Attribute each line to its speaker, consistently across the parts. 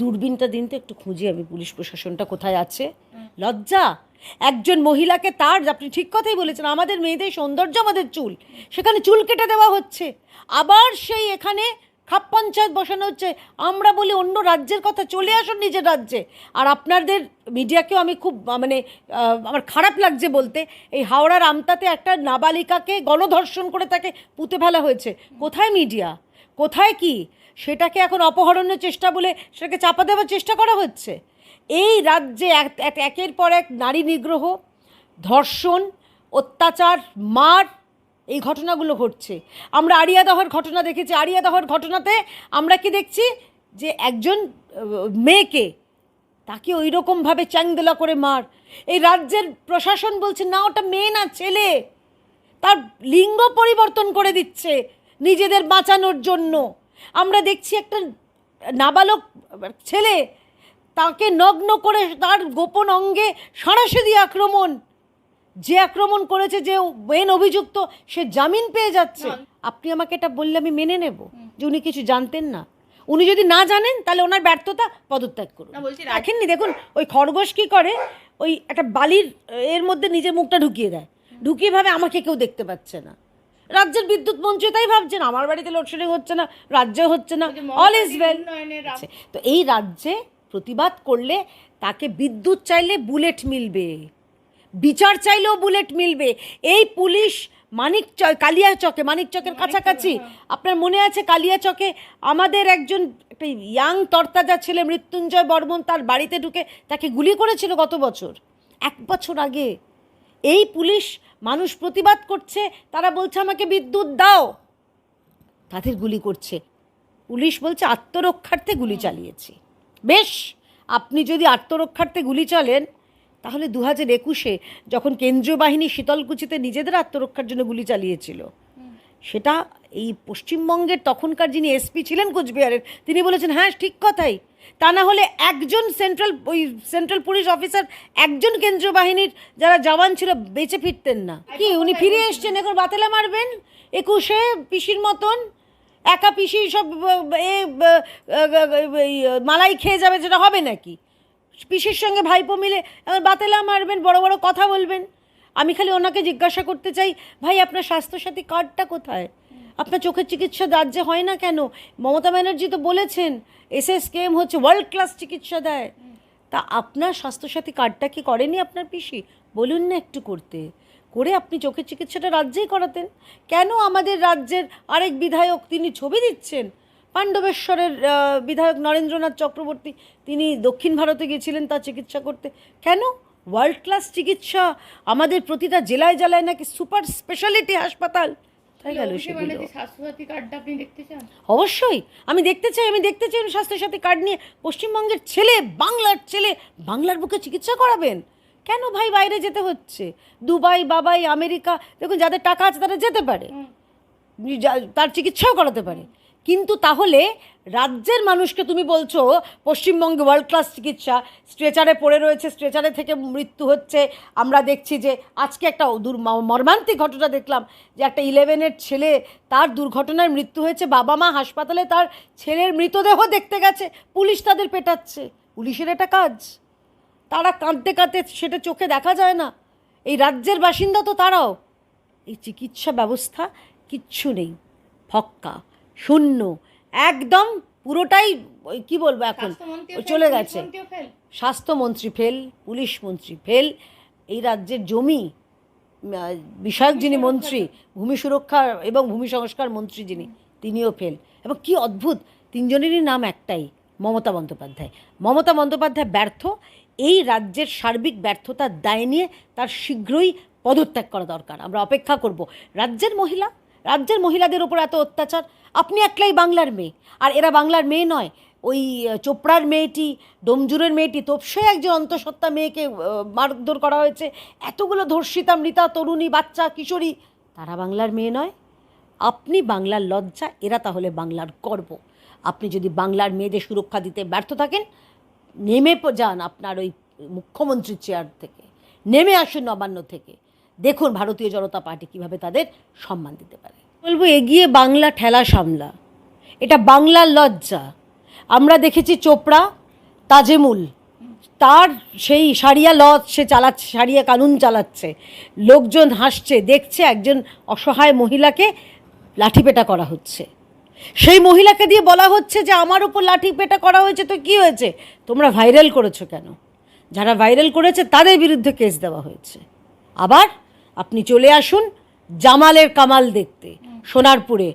Speaker 1: দূরবীনটা দিন তো একটু খুঁজি আমি পুলিশ প্রশাসনটা কোথায় আছে। লজ্জা! একজন মহিলাকে তার, আপনি ঠিক কথাই বলেছেন, আমাদের মেয়েদের সৌন্দর্য, আমাদের চুল, সেখানে চুল কেটে দেওয়া হচ্ছে। আবার সেই এখানে খাপ পঞ্চায়েত বসানো হচ্ছে। আমরা বলি অন্য রাজ্যের কথা, চলে আসুন নিজের রাজ্যে। আর আপনাদের মিডিয়াকেও আমি খুব মানে আমার খারাপ লাগছে বলতে, এই হাওড়ার আমতাতে একটা নাবালিকাকে গণধর্ষণ করে তাকে পুঁতে ফেলা হয়েছে। কোথায় মিডিয়া? কোথায় কি? সেটাকে এখন অপহরণের চেষ্টা বলে সেটাকে চাপা দেওয়ার চেষ্টা করা হচ্ছে। এই রাজ্যে এক- এক- একের পর এক নারী নিগ্রহ, ধর্ষণ, অত্যাচার, মার, এই ঘটনাগুলো ঘটছে। আমরা আরিয়াদহর ঘটনা দেখেছি। আরিয়াদহর ঘটনাতে আমরা কি দেখছি? যে একজন মেয়েকে তাকে ওই রকমভাবে চ্যাংদোলা করে মার। এই রাজ্যের প্রশাসন বলছে, না, ওটা মেয়ে না, ছেলে। তার লিঙ্গ পরিবর্তন করে দিচ্ছে। নিজেদের বাঁচানোর জন্য। আমরা দেখছি একটা নাবালক ছেলে তাকে নগ্ন করে তার গোপন অঙ্গে সরাসরি আক্রমণ। যে আক্রমণ করেছে যে মেন অভিযুক্ত সে জামিন পেয়ে যাচ্ছে। আপনি আমাকে এটা বললে আমি মেনে নেব যে উনি কিছু জানতেন না। উনি যদি না জানেন তাহলে ওনার ব্যর্থতা পদত্যাগ করুন।
Speaker 2: না, বলছি রাজ-
Speaker 1: দেখেননি দেখুন ওই খরগোশ কি করে ওই একটা বালির এর মধ্যে নিজের মুখটা ঢুকিয়ে দেয়। ঢুকিয়ে ভাবে আমাকে কেউ দেখতে পাচ্ছে না। রাজ্যের বিদ্যুৎ মন্ত্রী তাই ভাবছেন আমার বাড়িতে লোডশেডিং হচ্ছে না রাজ্যে হচ্ছে না অল ইজ ওয়েল তো এই রাজ্যে প্রতিবাদ করলে তাকে বিদ্যুৎ চাইলে বুলেট মিলবে বিচার চাইলেও বুলেট মিলবে। এই পুলিশ মানিক কালিয়া চকে মানিক চকের কাছাকাছি। আপনার মনে আছে কালিয়া চকে? আমাদের একজন একটা ইয়াং তরতাজা ছেলে মৃত্যুঞ্জয় বর্মন তার বাড়িতে ঢুকে তাকে গুলি করেছিল গত বছর। এক বছর আগে। এই পুলিশ মানুষ প্রতিবাদ করছে, তারা বলছে আমাকে বিদ্যুৎ দাও। তাদের গুলি করছে। পুলিশ বলছে আত্মরক্ষার্থে গুলি চালিয়েছি। বেশ, আপনি যদি আত্মরক্ষার্থে গুলি চলেন, তাহলে দু হাজার একুশে যখন কেন্দ্রীয় বাহিনী শীতলকুচিতে নিজেদের আত্মরক্ষার জন্য গুলি চালিয়েছিল, সেটা এই পশ্চিমবঙ্গের তখনকার যিনি এসপি ছিলেন কোচবিহারের, তিনি বলেছেন হ্যাঁ ঠিক কথাই। তা না হলে একজন সেন্ট্রাল ওই সেন্ট্রাল পুলিশ অফিসার একজন কেন্দ্রীয় বাহিনীর যারা জওয়ান ছিল বেঁচে ফিরতেন না। কি, উনি ফিরে এসছেন এখন বাতেলা মারবেন? একুশে পিসির মতন? একা পিসি সব, এ মালাই খেয়ে যাবে, যেটা হবে নাকি? পিসির সঙ্গে ভাইপো মিলে বাতেলা মারবেন, বড় বড় কথা বলবেন। আমি খালি ওনাকে জিজ্ঞাসা করতে চাই, ভাই, আপনার স্বাস্থ্যসাথী কার্ডটা কোথায়? আপনার চোখের চিকিৎসা রাজ্যে হয় না কেন? মমতা ব্যানার্জি তো বলেছেন এস এস এসএসকেএম হচ্ছে ওয়ার্ল্ড ক্লাস চিকিৎসা দেয়। তা আপনার স্বাস্থ্যসাথী কার্ডটা কি করেনি আপনার পিসি? বলুন না একটু করতে। করে আপনি চোখের চিকিৎসাটা রাজ্যেই করাতেন। কেন আমাদের রাজ্যের আরেক বিধায়ক তিনি ছবি দিচ্ছেন? পাণ্ডবেশ্বরের বিধায়ক নরেন্দ্রনাথ চক্রবর্তী, তিনি দক্ষিণ ভারতে গিয়েছিলেন তার চিকিৎসা করতে। কেন? ওয়ার্ল্ড ক্লাস চিকিৎসা আমাদের প্রতিটা জেলায় জেলায় নাকি সুপার স্পেশালিটি হাসপাতাল। তাই গেল সেগুলো
Speaker 2: স্বাস্থ্যসাথী কার্ডটা আপনি দেখতে চান?
Speaker 1: অবশ্যই আমি দেখতে চাই আমি দেখতে চাই আমি স্বাস্থ্যসাথী কার্ড নিয়ে পশ্চিমবঙ্গের ছেলে বাংলার ছেলে বাংলার বুকে চিকিৎসা করাবেন? কেন ভাই বাইরে যেতে হচ্ছে? দুবাই বাবাই আমেরিকা দেখুন যাদের টাকা আছে তারা যেতে পারে। তার চিকিৎসাও করাতে পারে। কিন্তু তাহলে রাজ্যের মানুষকে তুমি বলছো, পশ্চিমবঙ্গে ওয়ার্ল্ড ক্লাস চিকিৎসা স্ট্রেচারে পড়ে রয়েছে স্ট্রেচারে থেকে মৃত্যু হচ্ছে। আমরা দেখছি যে আজকে একটা দুর মর্মান্তিক ঘটনা দেখলাম, যে একটা ইলেভেনের ছেলে তার দুর্ঘটনায় মৃত্যু হয়েছে, বাবা মা হাসপাতালে তার ছেলের মৃতদেহ দেখতে গেছে, পুলিশ তাদের পেটাচ্ছে। পুলিশের এটা কাজ। তারা কাঁদতে কাঁদতে সেটা চোখে দেখা যায় না। এই রাজ্যের বাসিন্দা তো তারাও। এই চিকিৎসা ব্যবস্থা কিচ্ছু নেই। ফক্কা, শূন্য। একদম পুরোটাই কি বলব এখন? চলে গেছে। স্বাস্থ্যমন্ত্রী ফেল পুলিশ মন্ত্রী ফেল। এই রাজ্যের জমি বিষয়ক যিনি মন্ত্রী ভূমি সুরক্ষা এবং ভূমি সংস্কার মন্ত্রী যিনি তিনিও ফেল। এবং কি অদ্ভুত তিনজনেরই নাম একটাই মমতা বন্দ্যোপাধ্যায়। মমতা বন্দ্যোপাধ্যায় ব্যর্থ এই রাজ্যের সার্বিক ব্যর্থতার দায় নিয়ে তার শীঘ্রই পদত্যাগ করা দরকার। আমরা অপেক্ষা করব। রাজ্যের মহিলা রাজ্যের মহিলাদের ওপর এত অত্যাচার? আপনি একলাই বাংলার মেয়ে। আর এরা বাংলার মেয়ে নয়, ওই চোপড়ার মেয়েটি, ডোমজুরের মেয়েটি তোপসে একজন অন্তঃসত্ত্বা মেয়েকে মারধর করা হয়েছে, এতগুলো ধর্ষিতা, মৃতা, তরুণী, বাচ্চা, কিশোরী, তারা বাংলার মেয়ে নয়। আপনি বাংলার লজ্জা, এরা তাহলে বাংলার গর্ব। আপনি যদি বাংলার মেয়েদের সুরক্ষা দিতে ব্যর্থ থাকেন, নেমে যান আপনার ওই মুখ্যমন্ত্রীর চেয়ার থেকে। নেমে আসুন নবান্ন থেকে। দেখুন ভারতীয় জনতা পার্টি কীভাবে তাদের সম্মান দিতে পারে। বলব, এগিয়ে বাংলা ঠেলা সামলা। এটা বাংলার লজ্জা। আমরা দেখেছি চোপড়া, তাজেমুল, তার সেই সারিয়া ল সে চালাচ্ছে, সারিয়া কানুন চালাচ্ছে। লোকজন হাসছে, দেখছে একজন অসহায় মহিলাকে লাঠিপেটা করা হচ্ছে। সেই মহিলাকে দিয়ে বলা হচ্ছে যে, আমার উপর লাঠিপেটা করা হয়েছে, তো কি হয়েছে? তোমরা ভাইরাল করেছ কেন? যারা ভাইরাল করেছে, তাদের বিরুদ্ধে কেস দেওয়া হয়েছে। আবার আপনি চলে আসুন জামালের কামাল দেখতে সোনারপুরে।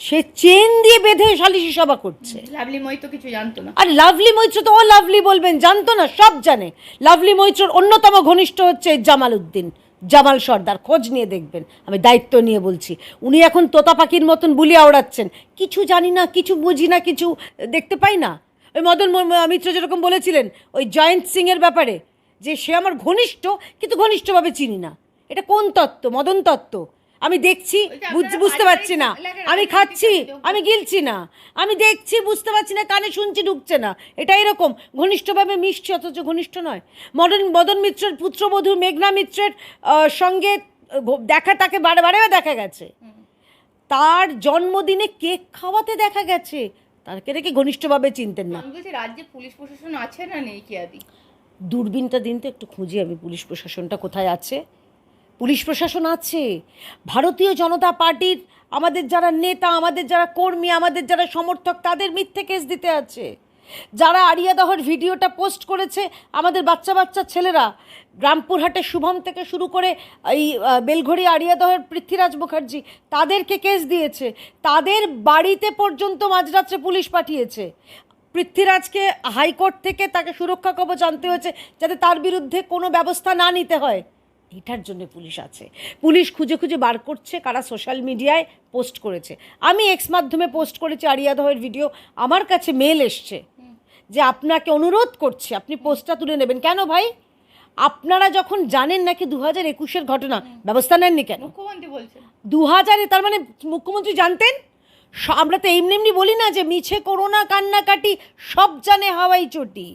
Speaker 1: সে চেন দিয়ে বেঁধে সালিশি সভা করছে।
Speaker 2: লাভলি তো কিছু জানতো না।
Speaker 1: আর লাভলি মৈত্র তো ও লাভলি বলবেন জানতো না সব জানে। লাভলি মৈত্রর অন্যতম ঘনিষ্ঠ হচ্ছে জামাল উদ্দিন জামাল সর্দার। খোঁজ নিয়ে দেখবেন আমি দায়িত্ব নিয়ে বলছি। উনি এখন তোতা পাখির মতন বুলি আওড়াচ্ছেন। কিছু জানি না কিছু বুঝি না কিছু দেখতে পাই না। ওই মদন মিত্র যেরকম বলেছিলেন ওই জয়ন্ত সিংয়ের ব্যাপারে যে সে আমার ঘনিষ্ঠ কিন্তু ঘনিষ্ঠভাবে চিনি না। এটা কোন তত্ত্ব? মদন তত্ত্ব। আমি দেখছি বুঝতে পারছি না। আমি খাচ্ছি আমি গিলছি না। আমি দেখছি বুঝতে পারছি না কানে শুনছি ঢুকছে না। এটা এরকম। ঘনিষ্ঠভাবে মিশছে অথচ ঘনিষ্ঠ নয়। মদন মদন মিত্রের পুত্রবধূ মেঘনা মিত্রের সঙ্গে দেখা তাকে বারে বারে দেখা গেছে। তার জন্মদিনে কেক খাওয়াতে দেখা গেছে। তাকে নাকি ঘনিষ্ঠভাবে চিনতেন না।
Speaker 2: রাজ্যে পুলিশ প্রশাসন আছে না নেই কি আদি?
Speaker 1: দূরবীনটা দিন তো একটু খুঁজি আমি পুলিশ প্রশাসনটা কোথায় আছে। পুলিশ প্রশাসন আছে। ভারতীয় জনতা পার্টির আমাদের যারা নেতা, আমাদের যারা কর্মী, আমাদের যারা সমর্থক, তাদের মিথ্যে কেস দিতে আছে। যারা আরিয়াদহর ভিডিওটা পোস্ট করেছে, আমাদের বাচ্চা বাচ্চা ছেলেরা রামপুরহাটের শুভম থেকে শুরু করে এই বেলঘড়ি আরিয়াদহের পৃথ্বীরাজ মুখার্জি, তাদেরকে কেস দিয়েছে। তাদের বাড়িতে পর্যন্ত মাঝরাত্রে পুলিশ পাঠিয়েছে। পৃথ্বীরাজকে হাইকোর্ট থেকে তাকে সুরক্ষা কবচ আনতে হয়েছে, যাতে তার বিরুদ্ধে কোনো ব্যবস্থা না নিতে হয়। এটার জন্য পুলিশ আছে। পুলিশ খুঁজে খুঁজে বার করছে কারা সোশ্যাল মিডিয়ায় পোস্ট করেছে। আমি এক্স মাধ্যমে পোস্ট করেছি আরিয়া আরিয়াদহের ভিডিও আমার কাছে মেল এসছে যে আপনাকে অনুরোধ করছি আপনি পোস্টটা তুলে নেবেন। কেন ভাই? আপনারা যখন জানেন নাকি দু হাজার একুশের ঘটনা ব্যবস্থা নেননি কেন?
Speaker 2: মুখ্যমন্ত্রী বলছেন।
Speaker 1: দু হাজারে তার মানে মুখ্যমন্ত্রী জানতেন? আমরা তো এমনি এমনি বলি না যে মিছে করোনা কান্নাকাটি সব জানে হাওয়াই চটি।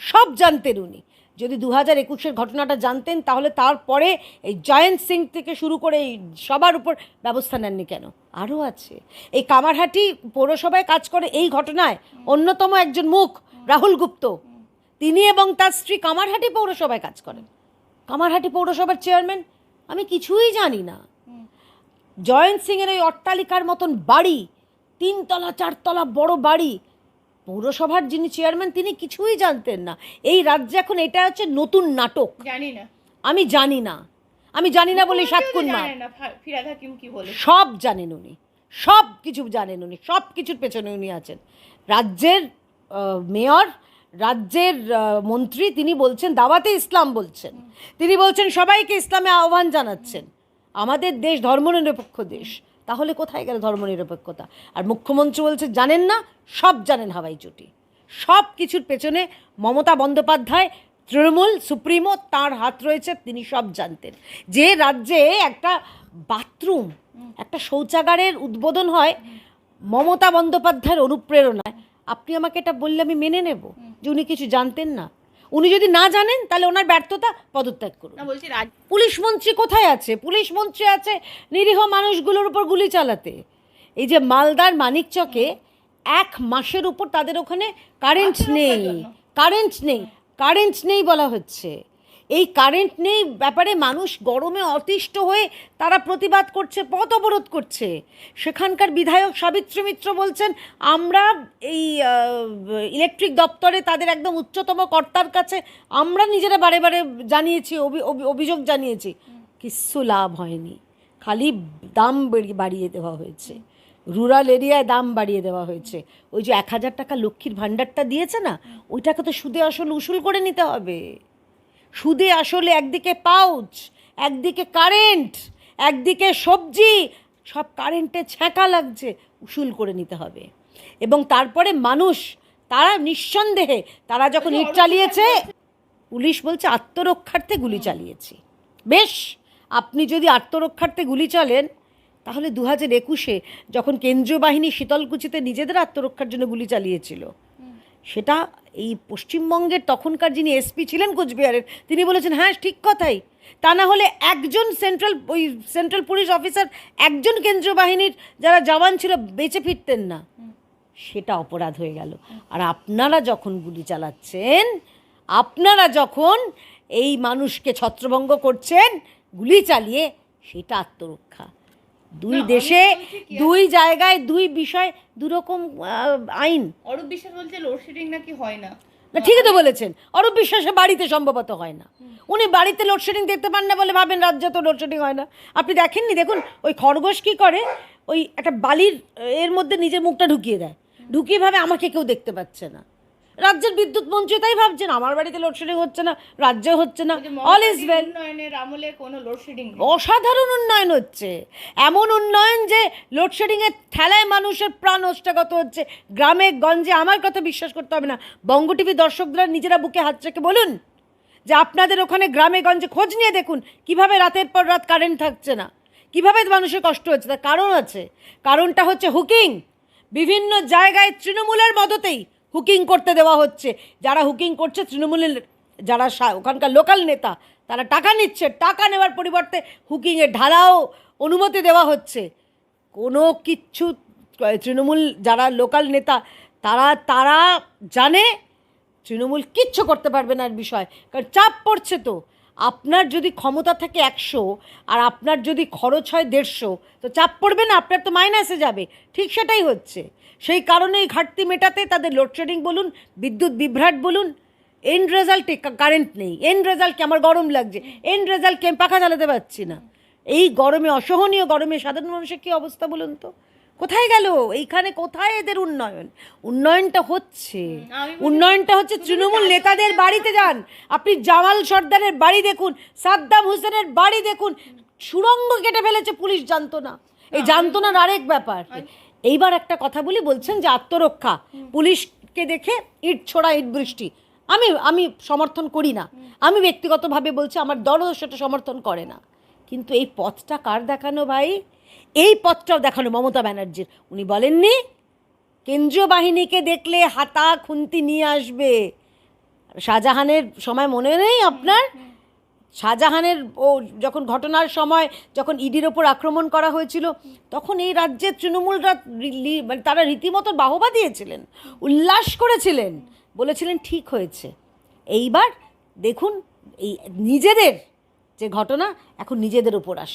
Speaker 1: সব জানতেন উনি। যদি দু হাজার একুশের ঘটনাটা জানতেন, তাহলে তারপরে এই জয়ন্ত সিং থেকে শুরু করে এই সবার উপর ব্যবস্থা নেননি কেন? আরও আছে। এই কামারহাটি পৌরসভায় কাজ করে এই ঘটনায় অন্যতম একজন মুখ, রাহুল গুপ্ত। তিনি এবং তার স্ত্রী কামারহাটি পৌরসভায় কাজ করেন। কামারহাটি পৌরসভার চেয়ারম্যান? আমি কিছুই জানি না। জয়ন্ত সিংয়ের ওই অট্টালিকার মতন বাড়ি, তিনতলা, চারতলা বড় বাড়ি পৌরসভার যিনি চেয়ারম্যান তিনি কিছুই জানতেন না। এই রাজ্যে এখন এটা হচ্ছে নতুন নাটক।
Speaker 2: জানি না।
Speaker 1: আমি জানি না। আমি জানি না বলে সাত
Speaker 2: মুখ্যমন্ত্রীও তো
Speaker 1: মার।
Speaker 2: জানে না
Speaker 1: সব জানেন উনি। সব কিছু জানেন উনি। সব কিছুর পেছনে উনি আছেন। রাজ্যের মেয়র রাজ্যের মন্ত্রী তিনি বলছেন দাওয়াতে ইসলাম বলছেন। তিনি বলছেন সবাইকে ইসলামে আহ্বান জানাচ্ছেন। আমাদের দেশ ধর্মনিরপেক্ষ দেশ। তাহলে কোথায় গেল ধর্মনিরপেক্ষতা? আর মুখ্যমন্ত্রী বলছে, জানেন না, সব জানেন হাওয়াই চটি। সব কিছুর পেছনে মমতা বন্দ্যোপাধ্যায়, তৃণমূল, সুপ্রিমো, তার হাত রয়েছে, তিনি সব জানতেন। যে রাজ্যে একটা বাথরুম, একটা শৌচাগারের উদ্বোধন হয়, মমতা বন্দ্যোপাধ্যায়ের অনুপ্রেরণায়, আপনি আমাকে এটা বললে আমি মেনে নেব। যে উনি কিছু জানতেন না। উনি যদি না জানেন তাহলে ওনার ব্যর্থতা পদত্যাগ করুন।
Speaker 2: না বলছি রাজ
Speaker 1: পুলিশ মন্ত্রী কোথায় আছে? পুলিশ মন্ত্রী আছে নিরীহ মানুষগুলোর উপর গুলি চালাতে। এই যে মালদার মানিকচকে এক মাসের উপর তাদের ওখানে কারেন্ট নেই কারেন্ট নেই কারেন্ট নেই বলা হচ্ছে। এই কারেন্ট নেই, ব্যাপারে মানুষ গরমে অতিষ্ঠ হয়ে তারা প্রতিবাদ করছে পথ অবরোধ করছে। সেখানকার বিধায়ক সাবিত্রী মিত্র বলছেন, আমরা এই ইলেকট্রিক দপ্তরে তাদের একদম উচ্চতম কর্তার কাছে আমরা নিজেরা বারে বারে জানিয়েছি, অভি- অভি- অভিযোগ জানিয়েছি। কিচ্ছু লাভ হয়নি। খালি দাম বাড়িয়ে দেওয়া হয়েছে। রুরাল এরিয়ায় দাম বাড়িয়ে দেওয়া হয়েছে। ওই যে এক হাজার টাকা লক্ষ্মীর ভাণ্ডারটা দিয়েছে না, ওইটাকে তো সুদে আসল উসুল করে নিতে হবে। সুদে আসলে একদিকে পাউচ একদিকে কারেন্ট একদিকে সবজি সব কারেন্টে ছ্যাঁকা লাগছে উসুল করে নিতে হবে। এবং তারপরে মানুষ তারা নিঃসন্দেহে তারা যখন ইট চালিয়েছে পুলিশ বলছে আত্মরক্ষার্থে গুলি চালিয়েছি। বেশ আপনি যদি আত্মরক্ষার্থে গুলি চালেন তাহলে দু হাজার একুশে যখন কেন্দ্রীয় বাহিনী শীতলকুচিতে নিজেদের আত্মরক্ষার জন্য গুলি চালিয়েছিল সেটা এই পশ্চিমবঙ্গের তখনকার যিনি এসপি ছিলেন কোচবিহারের, তিনি বলেছেন হ্যাঁ ঠিক কথাই। তা না হলে একজন সেন্ট্রাল ওই সেন্ট্রাল পুলিশ অফিসার একজন কেন্দ্রীয় বাহিনীর যারা জওয়ান ছিল, বেঁচে ফিরতেন না। সেটা অপরাধ হয়ে গেল। আর আপনারা যখন গুলি চালাচ্ছেন, আপনারা যখন এই মানুষকে ছত্রভঙ্গ করছেন, গুলি চালিয়ে, সেটা আত্মরক্ষা। দুই দেশে দুই জায়গায় দুই বিষয় দুরকম আইন।
Speaker 2: অরূপ বিশ্বাস বলছে লোডশেডিং নাকি হয় না।
Speaker 1: না ঠিকই তো বলেছেন। অরূপ বিশ্বাসে বাড়িতে সম্ভবত হয় না। উনি বাড়িতে লোডশেডিং দেখতে পান না বলে ভাবেন রাজ্যে তো লোডশেডিং হয় না। আপনি দেখেননি? দেখুন ওই খরগোশ কী করে? ওই একটা বালির এর মধ্যে নিজের মুখটা ঢুকিয়ে দেয়। ঢুকিয়ে ভাবে আমাকে কেউ দেখতে পাচ্ছে না। রাজ্যের বিদ্যুৎ মন্ত্রী তাই ভাবছেন আমার বাড়িতে লোডশেডিং হচ্ছে না রাজ্যে হচ্ছে না অল ইজ ওয়েল
Speaker 2: আমলে কোনো লোডশেডিং
Speaker 1: অসাধারণ উন্নয়ন হচ্ছে। এমন উন্নয়ন যে লোডশেডিংয়ের ঠেলায় মানুষের প্রাণ অষ্টাগত হচ্ছে। গ্রামে গঞ্জে আমার কথা বিশ্বাস করতে হবে না। বঙ্গ টিভি দর্শকরা নিজেরা বুকে হাত রেখে বলুন যে আপনাদের ওখানে গ্রামে গঞ্জে খোঁজ নিয়ে দেখুন কীভাবে রাতের পর রাত কারেন্ট থাকছে না। কীভাবে মানুষের কষ্ট হচ্ছে? তার কারণ আছে। কারণটা হচ্ছে হুকিং বিভিন্ন জায়গায় তৃণমূলের মদতেই হুকিং করতে দেওয়া হচ্ছে। যারা হুকিং করছে তৃণমূলের যারা ওখানকার লোকাল নেতা, তারা টাকা নিচ্ছে, টাকা নেওয়ার পরিবর্তে হুকিংয়ে ঢালাও অনুমতি দেওয়া হচ্ছে। কোনো কিচ্ছু তৃণমূল যারা লোকাল নেতা, তারা তারা জানে তৃণমূল কিচ্ছু করতে পারবে না এর বিষয়। কারণ চাপ পড়ছে তো। আপনার যদি ক্ষমতা থাকে একশো, আর আপনার যদি খরচ হয় দেড়শো, তো চাপ পড়বে না, আপনার তো মাইনাসে যাবে। ঠিক সেটাই হচ্ছে। সেই কারণে এই ঘাটতি মেটাতে তাদের লোডশেডিং বলুন, বিদ্যুৎ বিভ্রাট বলুন এন্ড রেজাল্টে কারেন্ট নেই। এন্ড রেজাল্টকে আমার গরম লাগছে। এন্ড রেজাল্টকে আমি পাখা চালাতে পারছি না। এই গরমে, অসহনীয় গরমে সাধারণ মানুষের কী অবস্থা বলুন তো? কোথায় গেল? এইখানে কোথায় এদের উন্নয়ন? উন্নয়নটা হচ্ছে। উন্নয়নটা হচ্ছে তৃণমূল নেতাদের বাড়িতে যান। আপনি জামাল সর্দারের বাড়ি দেখুন সাদ্দাম হোসেনের বাড়ি দেখুন। সুরঙ্গ কেটে ফেলেছে পুলিশ জানতো না। এই জানতো না আরেক ব্যাপার। এইবার একটা কথা বলি বলছেন যে আত্মরক্ষা। পুলিশকে দেখে ইট ছোড়া ইট বৃষ্টি। আমি আমি সমর্থন করি না। আমি ব্যক্তিগতভাবে বলছি আমার দলও সেটা সমর্থন করে না। কিন্তু এই পথটা কার দেখানো ভাই? এই পথটাও দেখানো মমতা ব্যানার্জির। উনি বলেননি, কেন্দ্রীয় বাহিনীকে দেখলে হাতা খুন্তি নিয়ে আসবে। শাহজাহানের সময় মনে নেই আপনার? শাহজাহানের ও যখন ঘটনার সময় যখন ইডির ওপর আক্রমণ করা হয়েছিল, তখন এই রাজ্যের তৃণমূলরা মানে তারা রীতিমতো বাহবা দিয়েছিলেন, উল্লাস করেছিলেন, বলেছিলেন ঠিক হয়েছে। এইবার দেখুন, এই নিজেদের যে ঘটনা এখন নিজেদের ওপর আসছে।